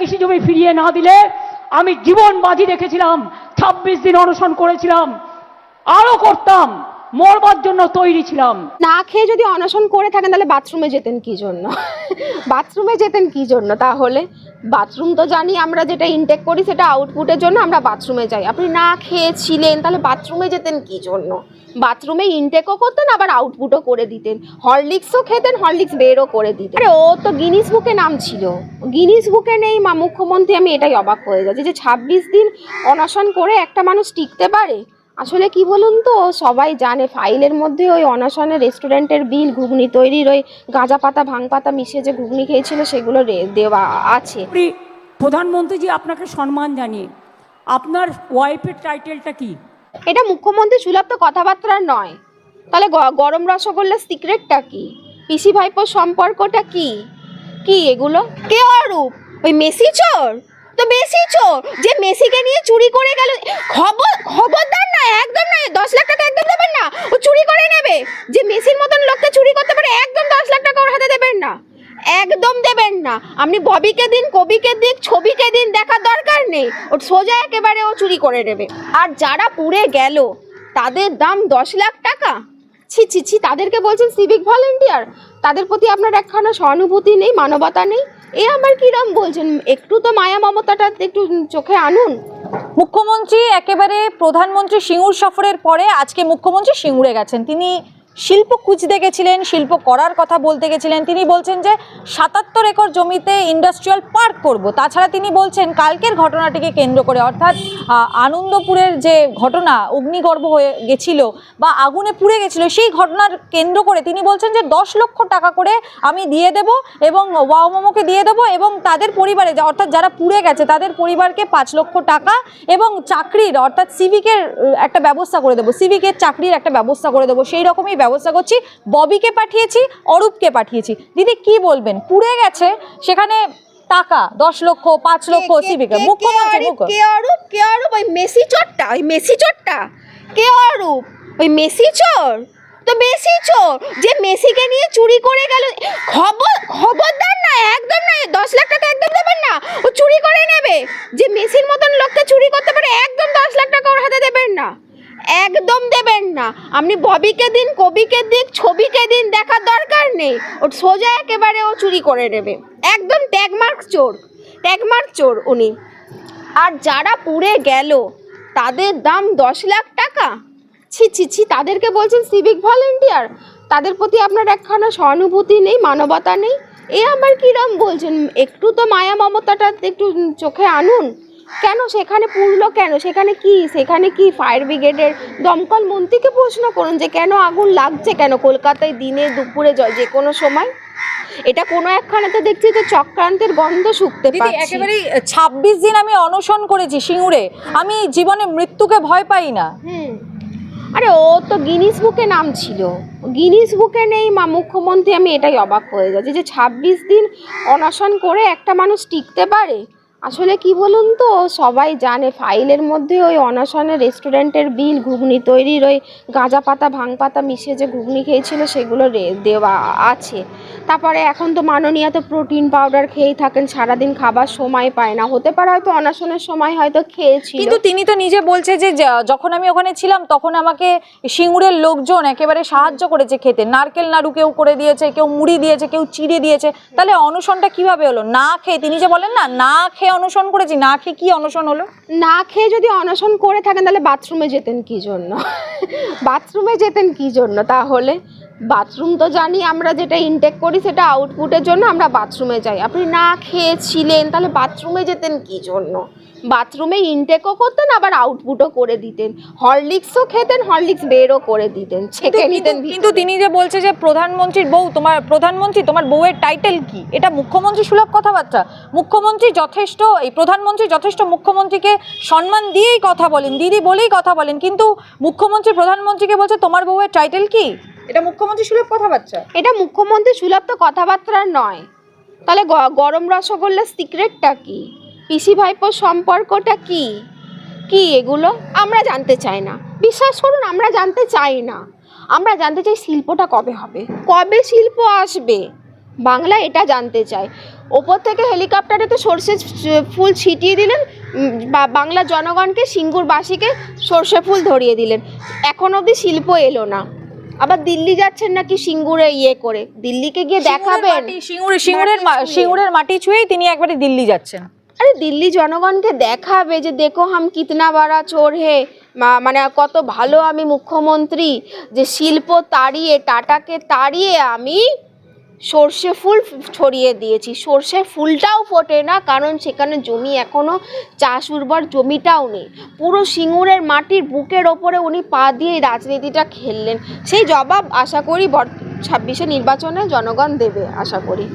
কৃষি জমি ফিরিয়ে না দিলে আমি জীবন বাজি রেখেছিলাম ছাব্বিশ দিন অনশন করেছিলাম আরও করতাম। মরবার জন্য তৈরি ছিলাম। না খেয়ে যদি অনশন করে থাকেন, তাহলে বাথরুমে যেতেন কি জন্য? বাথরুমে যেতেন কি জন্য? তাহলে বাথরুম তো জানি আমরা যেটা ইনটেক করি, সেটা আউটপুটের জন্য আমরা বাথরুমে যাই। আপনি না খেয়েছিলেন, তাহলে বাথরুমে যেতেন কি জন্য? বাথরুমে ইনটেকও করতেন, আবার আউটপুটও করে দিতেন। হরলিক্সও খেতেন, হরলিক্স বেরও করে দিতেন। আরে, ও তো গিনিস বুকে নাম ছিল। গিনিস বুকে নেই, মা, মুখ্যমন্ত্রী, আমি এটাই অবাক হয়ে যাচ্ছি যে ছাব্বিশ দিন অনশন করে একটা মানুষ টিকতে পারে? আসলে কি বলুন তো সবাই জানে ফাইলের মধ্যে ওই অনশনে রেস্টুরেন্টের বিল ঘুগনি তৈরির ওই গাঁজা পাতা ভাং পাতা মিশিয়ে যে ঘুগনি খেয়েছিল সেগুলো দেওয়া আছে। প্রি- প্রধানমন্ত্রীজি আপনাকে সম্মান জানিয়ে আপনার ওয়াইফের টাইটেলটা কি? এটা মুখ্যমন্ত্রী সুলভ তো কথাবার্তা নয়। তাহলে গরম রসগোল্লার সিক্রেটটা কি? পিসি ভাইপোর সম্পর্কটা কি? কি এগুলো? কে অরূপ? ওই মেসি চোর? তো মেসি চোর যে মেসিকে নিয়ে চুরি করে গেল খবর খবরদার না একদম না দশ লাখ টাকা একদম দেবেন না ও চুরি করে নেবে যে মেসির মতন লোককে চুরি করতে পারে একদম দশ লাখ টাকা ওর হাতে দেবেন না একদম দেবেন না আপনি ববিকে দিন, কবিকে দিন ছবিকে দিন দেখার দরকার নেই। ওর সোজা একেবারে ও চুরি করে নেবে। আর যারা পুড়ে গেল, তাদের দাম দশ লাখ টাকা? ছি ছি ছি, তাদেরকে বলছেন সিভিক ভলেন্টিয়ার তাদের প্রতি আপনার একখানা সহানুভূতি নেই, মানবতা নেই? এ আমার কিরম বলছেন? একটু তো মায়া মমতাটা একটু চোখে আনুন। মুখ্যমন্ত্রী একেবারে প্রধানমন্ত্রী সিঙ্গুর সফরের পরে আজকে মুখ্যমন্ত্রী সিঙ্গুরে গেছেন। তিনি শিল্প খুঁজতে গেছিলেন, শিল্প করার কথা বলতে গেছিলেন। তিনি বলছেন যে, সাতাত্তর একর জমিতে ইন্ডাস্ট্রিয়াল পার্ক করব। তাছাড়া তিনি বলছেন, কালকের ঘটনাটিকে কেন্দ্র করে অর্থাৎ আনন্দপুরের যে ঘটনা, অগ্নিগর্ভ হয়ে গেছিল বা আগুনে পুড়ে গেছিল, সেই ঘটনার কেন্দ্র করে তিনি বলছেন যে, দশ লক্ষ টাকা করে আমি দিয়ে দেব এবং ওয়াও মোমোকে দিয়ে দেবো এবং তাদের পরিবারে অর্থাৎ যারা পুড়ে গেছে, তাদের পরিবারকে পাঁচ লক্ষ টাকা এবং চাকরির, অর্থাৎ সিভিকের একটা ব্যবস্থা করে দেবো। সিভিকের চাকরির একটা ব্যবস্থা করে দেবো। সেই রকমই ব্যবস্থা করছি ববিকে পাঠিয়েছি অরূপকে পাঠিয়েছি। দিদি কি বলবেন? পুড়ে গেছে সেখানে টাকা দশ লক্ষ পাঁচ লক্ষ সিভিকে। মুখ্যমন্ত্রী মুখ্য। কে অরূপ কে অরূপ? ওই মেসি চোরটা ওই মেসি চোরটা? কে অরূপ? ওই মেসি চোর? তো মেসি চোর যে মেসিকে নিয়ে চুরি করে গেল খবর খবরদার না একদম না দশ লাখ টাকা একদম দেবেন না ও চুরি করে নেবে যে মেসির মতন লোককে চুরি করতে পারে একদম দশ লাখ টাকা ওর হাতে দেবেন না একদম দেবেন না আপনি ববিকে দিন, কবিকে দিক, ছবিকে দিন, দেখার দরকার নেই। ওর সোজা একেবারে ও চুরি করে নেবে। একদম ট্যাগমার্ক চোর ট্যাগমার্ক চোর উনি। আর যারা পুড়ে গেল, তাদের দাম দশ লাখ টাকা? ছি ছি ছি, তাদেরকে বলছেন সিভিক ভলেন্টিয়ার তাদের প্রতি আপনার একখানা সহানুভূতি নেই, মানবতা নেই? এ আমার কিরম বলছেন? একটু তো মায়া মমতাটা একটু চোখে আনুন। কেন? সেখানে পুড়লো কেন? সেখানে কি? সেখানে কি ফায়ার ব্রিগেডের দমকল মন্ত্রীকে প্রশ্ন করুন যে কেন আগুন লাগছে কেন? কলকাতায় দিনে দুপুরে যে কোনো সময়? এটা কোনো একখানাতে দেখছি তো চক্রান্তের গন্ধ শুকতে পাচ্ছি। একেবারেই ছাব্বিশ দিন আমি অনশন করেছি সিঙ্গুরে। আমি জীবনে মৃত্যুকে ভয় পাই না। হুম। আরে ও তো গিনিস বুকে নাম ছিল। গিনিস বুকে নেই মা মুখ্যমন্ত্রী আমি এটাই অবাক হয়ে যাচ্ছি যে ছাব্বিশ দিন অনশন করে একটা মানুষ টিকতে পারে? আসলে কি বলুন তো, সবাই জানে ফাইলের মধ্যে ওই অনশনে রেস্টুরেন্টের বিল, ঘুগনি তৈরির ওই গাঁজা পাতা ভাং পাতা মিশিয়ে যে ঘুগনি খেয়েছিল সেগুলো দেওয়া আছে। তারপরে এখন তো মাননীয়া তো প্রোটিন পাউডার খেয়েই থাকেন সারাদিন খাবার সময় পায় না। হতে পারে হয়তো অনশনের সময় হয়তো খেয়েছি কিন্তু তিনি তো নিজে বলছে যে যখন আমি ওখানে ছিলাম তখন আমাকে সিঙ্গুরের লোকজন একেবারে সাহায্য করেছে খেতে। নারকেল নাড়ু কেউ করে দিয়েছে কেউ মুড়ি দিয়েছে কেউ চিড়ে দিয়েছে। তাহলে অনশনটা কীভাবে হলো? না খেয়ে তিনি যে বলেন না না খেয়ে অনশন করেছি না খেয়ে কি অনশন হলো? না খেয়ে যদি অনশন করে থাকেন তাহলে বাথরুমে যেতেন কি জন্য? বাথরুমে যেতেন কি জন্য তাহলে? বাথরুম তো জানি আমরা যেটা ইনটেক করি সেটা আউটপুটের জন্য আমরা বাথরুমে যাই। আপনি না খেয়েছিলেন তাহলে বাথরুমে যেতেন কি জন্য? বাথরুমে ইনটেকও করতেন আবার আউটপুটও করে দিতেন। হরলিক্সও খেতেন হরলিক্স বেরও করে দিতেন ছেঁকে নিতেন কিন্তু- তিনি যে বলছে যে প্রধানমন্ত্রীর বউ তোমার প্রধানমন্ত্রী তোমার বউয়ের টাইটেল কি? এটা মুখ্যমন্ত্রী সুলভ কথাবার্তা। মুখ্যমন্ত্রী যথেষ্ট এই প্রধানমন্ত্রী যথেষ্ট মুখ্যমন্ত্রীকে সম্মান দিয়েই কথা বলেন দিদি বলেই কথা বলেন কিন্তু মুখ্যমন্ত্রী প্রধানমন্ত্রীকে বলছে তোমার বউয়ের টাইটেল কি? এটা মুখ্যমন্ত্রী সুলভ কথাবার্তা? এটা মুখ্যমন্ত্রী সুলভ তো কথাবার্তা নয়। তাহলে গরম রসগোল্লার সিক্রেটটা কি? পিসি ভাইপোর সম্পর্কটা কি? কি এগুলো? আমরা জানতে চাই না। বিশ্বাস করুন, আমরা জানতে চাই না। আমরা জানতে চাই শিল্পটা কবে হবে। কবে শিল্প আসবে? বাংলা এটা জানতে চাই ওপর থেকে হেলিকপ্টারে তো সর্ষে ফুল ছিটিয়ে দিলেন বা- বাংলা জনগণকে, সিঙ্গুরবাসীকে সর্ষে ফুল ধরিয়ে দিলেন। এখন অবধি শিল্প এলো না। আবার দিল্লি যাচ্ছেন নাকি সিঙ্গুরে ইয়ে করে? দিল্লিকে গিয়ে দেখাবেন। সিঙ্গুরে সিঙ্গুরের মাটি ছুঁয়ে। সিঙ্গুরের মাটি ছুঁয়েই তিনি একবারে দিল্লি যাচ্ছেন। আরে দিল্লি জনগণকে দেখাবে যে দেখো হাম কিতনা বাড়া চোর হে। মানে কত ভালো আমি মুখ্যমন্ত্রী। যে শিল্প তাড়িয়ে টাটাকে তাড়িয়ে আমি সর্ষে ফুল ছড়িয়ে দিয়েছি। সর্ষে ফুলটাও ফোটে না, কারণ সেখানে জমি এখনও চাষ উর্বর জমিটাও নেই। পুরো সিঙ্গুরের মাটির বুকের ওপরে উনি পা দিয়ে রাজনীতিটা খেললেন। সেই জবাব আশা করি ছাব্বিশে নির্বাচনে জনগণ দেবে, আশা করি।